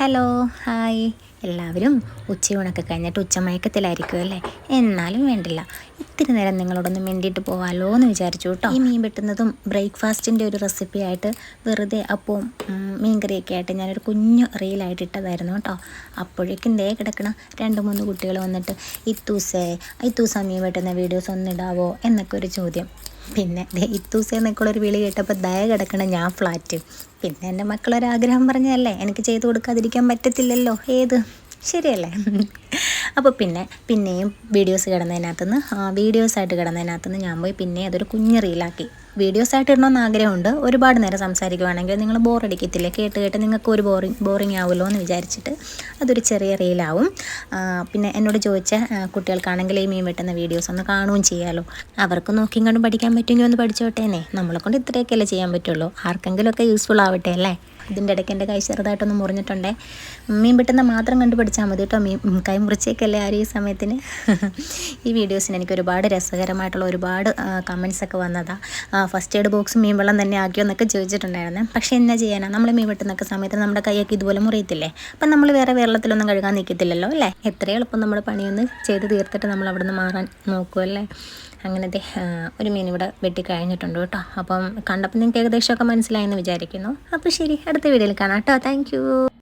Hello hi. എല്ലാവരും ഉച്ചയൂണൊക്കെ കഴിഞ്ഞിട്ട് ഉച്ചമയക്കത്തിലായിരിക്കും അല്ലേ എന്നാലും വേണ്ടില്ല. ഇത്തിരി നേരം നിങ്ങളോടൊന്ന് മിണ്ടിയിട്ട് പോകാമല്ലോ എന്ന് വിചാരിച്ചു കേട്ടോ ഈ മീൻ വെട്ടുന്നതും ബ്രേക്ക്ഫാസ്റ്റിന്റെ ഒരു റെസിപ്പി ആയിട്ട് വെറുതെ അപ്പവും മീൻകറിയൊക്കെ ആയിട്ട് ഞാനൊരു കുഞ്ഞു റീലായിട്ട് ഇട്ടതായിരുന്നു കേട്ടോ അപ്പോഴേക്കും ദേ കിടക്കണം രണ്ട് മൂന്ന് കുട്ടികൾ വന്നിട്ട് ഇത്തൂസേ ഇത്തൂസ മീൻ വെട്ടുന്ന വീഡിയോസ് ഒന്നിടാവോ എന്നൊക്കെ ഒരു ചോദ്യം. പിന്നെ ഇത്തൂസ എന്നൊക്കെ ഒരു വിളി കേട്ടപ്പോൾ ദയ കിടക്കണം ഞാൻ ഫ്ലാറ്റ്. പിന്നെ എന്റെ മക്കളൊരാഗ്രഹം പറഞ്ഞതല്ലേ എനിക്ക് ചെയ്തു കൊടുക്കാതിരിക്കാൻ പറ്റത്തില്ലല്ലോ ഏത്? ശരിയല്ലേ? അപ്പോൾ പിന്നെ പിന്നെയും വീഡിയോസ് കിടന്നതിനകത്തുനിന്ന് വീഡിയോസായിട്ട് കിടന്നതിനകത്തുനിന്ന് ഞാൻ പോയി പിന്നെ അതൊരു കുഞ്ഞ് റീലാക്കി വീഡിയോസായിട്ട് ഇടണമെന്ന് ആഗ്രഹമുണ്ട്. ഒരുപാട് നേരം സംസാരിക്കുവാണെങ്കിൽ നിങ്ങൾ ബോറടിക്കത്തില്ല കേട്ട് കേട്ട് നിങ്ങൾക്ക് ഒരു ബോറിങ് ബോറിങ് ആവുമല്ലോ എന്ന് വിചാരിച്ചിട്ട് അതൊരു ചെറിയ റീലാവും പിന്നെ എന്നോട് ചോദിച്ച കുട്ടികൾക്കാണെങ്കിൽ ഈ മീൻ വെട്ടുന്ന വീഡിയോസ് ഒന്ന് കാണുകയും ചെയ്യാമല്ലോ അവർക്ക് നോക്കിയും കണ്ടും പഠിക്കാൻ പറ്റുമെങ്കിൽ ഒന്ന് പഠിച്ചോട്ടേനെ നമ്മളെ കൊണ്ട് ഇത്രയൊക്കെയല്ലേ ചെയ്യാൻ പറ്റുള്ളൂ. ആർക്കെങ്കിലുമൊക്കെ യൂസ്ഫുൾ ആവട്ടെ അല്ലേ? ഇതിന്റെ ഇടയ്ക്ക് എന്റെ കൈ ചെറുതായിട്ടൊന്ന് മുറിഞ്ഞിട്ടുണ്ടേ. മീൻ പെട്ടെന്ന് മാത്രം കണ്ടു പഠിച്ചാൽ മതി കേട്ടോ. മീൻ കൈ മുറിച്ചേക്കല്ലേ ആരും ഈ സമയത്തിന്. ഈ വീഡിയോസിന് എനിക്ക് ഒരുപാട് രസകരമായിട്ടുള്ള ഒരുപാട് കമൻസ് ഒക്കെ വന്നതാണ് ഫസ്റ്റ് എയ്ഡ് ബോക്സ് മീൻ വെള്ളം തന്നെ ആക്കിയോ എന്നൊക്കെ ചോദിച്ചിട്ടുണ്ടായിരുന്നു. പക്ഷേ എന്നാ ചെയ്യാനാണ് നമ്മൾ മീൻ വെട്ടുന്നൊക്കെ സമയത്ത് നമ്മുടെ കൈയൊക്കെ ഇതുപോലെ മുറിയത്തില്ലേ? അപ്പം നമ്മൾ വേറെ വെള്ളത്തിലൊന്നും കഴുകാൻ നിൽക്കത്തില്ലല്ലോ അല്ലേ? എത്ര എളുപ്പം നമ്മുടെ പണിയൊന്ന് ചെയ്ത് തീർത്തിട്ട് നമ്മൾ അവിടെ നിന്ന് മാറാൻ നോക്കുമല്ലേ അങ്ങനത്തെ ഒരു മീൻ ഇവിടെ വെട്ടി കഴിഞ്ഞിട്ടുണ്ട് കേട്ടോ. അപ്പം കണ്ടപ്പോൾ നിങ്ങൾക്ക് ഏകദേശമൊക്കെ മനസ്സിലായെന്ന് വിചാരിക്കുന്നു. അപ്പോൾ ശരി അടുത്ത വീഡിയോയിൽ കാണാം കേട്ടോ. താങ്ക്